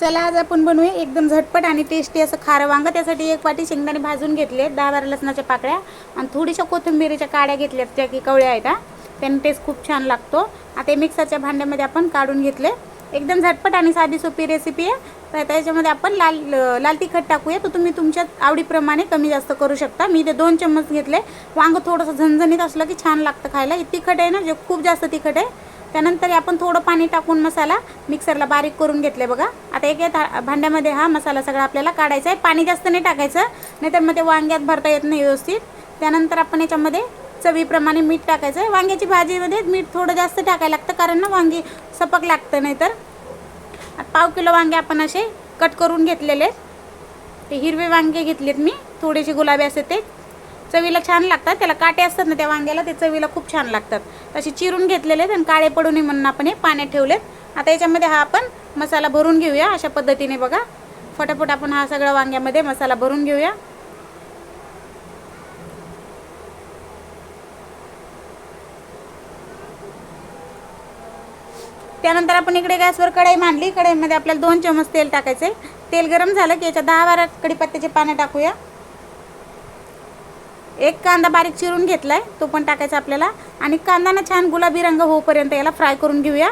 चला आज आपण बनवूया एकदम झटपट आणि टेस्टी असं खारं वांगं. त्यासाठी एक वाटी शेंगदाणे भाजून घेतले दहा बारा लसणाच्या पाकळ्या. आणि थोडीशा कोथिंबिरीच्या काड्या घेतल्यात ज्या की कवळ्या आहेत त्याने टेस्ट खूप छान लागतो. आता मिक्सरच्या भांड्यामध्ये आपण काढून घेतले. एकदम झटपट आणि साधी सोपी रेसिपी आहे. तर त्याच्यामध्ये आपण लाल लाल तिखट टाकूया. तर तुम्ही तुमच्या आवडीप्रमाणे कमी जास्त करू शकता. मी ते दोन चम्मच घेतले. वांगं थोडंसं झणझणीत असलं की छान लागतं खायला. तिखट आहे ना जे खूप जास्त तिखट आहे त्यानंतर आपण थोडं पाणी टाकून मसाला मिक्सरला बारीक करून घेतले बघा. आता एक भांड्यामध्ये हा मसाला सगळा आपल्याला काढायचा आहे. पाणी जास्त नाही टाकायचं नाहीतर मग ते वांग्यात भरता येत नाही व्यवस्थित. त्यानंतर आपण याच्यामध्ये चवीप्रमाणे मीठ टाकायचं आहे. वांग्याची भाजीमध्ये मीठ थोडं जास्त टाकायला लागतं कारण ना वांगी सपक लागतं नाही तर पाव किलो वांगे आपण असे कट करून घेतलेले ते हिरवे वांगे घेतलेत मी. थोडेसे गुलाबी असते ते चवीला छान लागतात. त्याला काटे असतात ना त्या वांग्याला ते चवीला खूप छान लागतात. तसे चिरून घेतलेले आहेत आणि काळे पडू नये म्हणून आपण हे पाण्यात ठेवलेत. आता याच्यामध्ये हा आपण मसाला भरून घेऊया. अशा पद्धतीने बघा. फटाफट आपण हा सगळा वांग्यामध्ये मसाला भरून घेऊया. त्यानंतर आपण इकडे गॅसवर कढई मांडली. कढईमध्ये आपल्याला दोन चमच तेल टाकायचे तेल गरम झालं की याच्या दहा बारा कडीपत्त्याचे पानं टाकूया. एक कांदा बारीक चिरून घेतला आहे तो पण टाकायचा आपल्याला. आणि कांदा ना छान गुलाबी रंग होऊपर्यंत याला फ्राय करून घेऊया.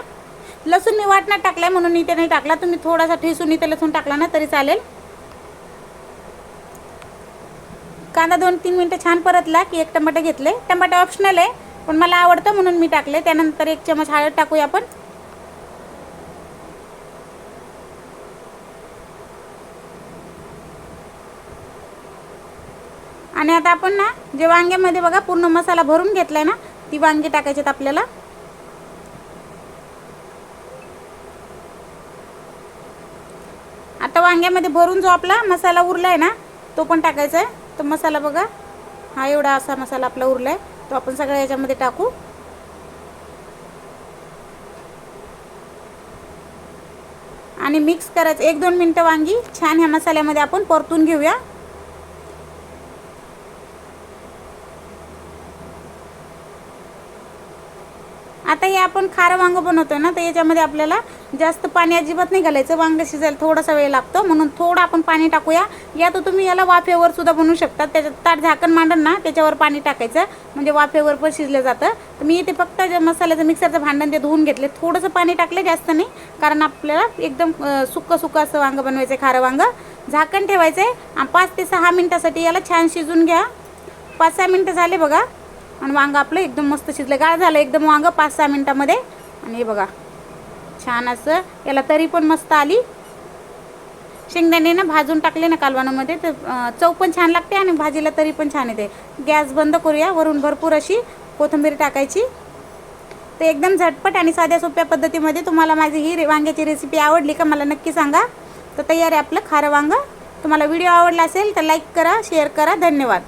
लसूण मी वाटण्यात टाकलाय म्हणून इथे नाही टाकला. तुम्ही थोडासा ठेसून इथे लसूण टाकला ना तरी चालेल. कांदा दोन तीन मिनटं छान परतला की एक टमाटर घेतले. टमाटे ऑप्शनल आहे पण मला आवडतं म्हणून मी टाकले. त्यानंतर एक चमच हळद टाकूया आपण. आणि आता आपण ना जे वांग्यामध्ये बघा पूर्ण मसाला भरून घेतलाय ना ती वांगी टाकायची आपल्याला. आता वांग्यामध्ये भरून जो आपला मसाला उरलाय ना तो पण टाकायचा आहे तो मसाला बघा हा एवढा असा मसाला आपला उरलाय. तो आपण सगळ्या याच्यामध्ये टाकू. आणि मिक्स करायचं. एक दोन मिनटं वांगी छान ह्या मसाल्यामध्ये आपण परतून घेऊया. आता हे आपण खारं वांग बनवतो ना तर याच्यामध्ये आपल्याला जास्त पाणी अजिबात नाही घालायचं. वांगं शिजायला थोडासा वेळ लागतो. म्हणून थोडं आपण पाणी टाकूया. या तर तुम्ही याला वाफेवर सुद्धा बनवू शकता. त्याच्यात ताट झाकण मांडण ना त्याच्यावर पाणी टाकायचं. म्हणजे वाफेवर पण शिजलं जातं. तर मी इथे फक्त मसाल्याचं मिक्सरचं भांडण ते धुवून घेतले. थोडंसं पाणी टाकलं जास्त नाही. कारण आपल्याला एकदम सुक्कं सुक्कं असं वांग बनवायचं आहे खारं वांग. झाकण ठेवायचं आहे पाच ते सहा मिनटासाठी याला छान शिजून घ्या. पाच सहा मिनटं झाले बघा. आणि वांगं आपलं एकदम मस्त शिजलं. गाळ झालं एकदम वांगं पाच सहा मिनटामध्ये. आणि हे बघा छान असं याला तरी पण मस्त आली. शेंगदाणे ना भाजून टाकले ना कालवानामध्ये तर चव पण छान लागते आणि भाजीला तरी पण छान येते. गॅस बंद करूया वरून भरपूर अशी कोथिंबीर टाकायची. तर एकदम झटपट आणि साध्या सोप्या पद्धतीमध्ये तुम्हाला माझी ही रे- वांग्याची रेसिपी आवडली का मला नक्की सांगा. तर तयार आहे आपलं खारं वांगं. तुम्हाला व्हिडिओ आवडला असेल तर लाईक करा शेअर करा. धन्यवाद.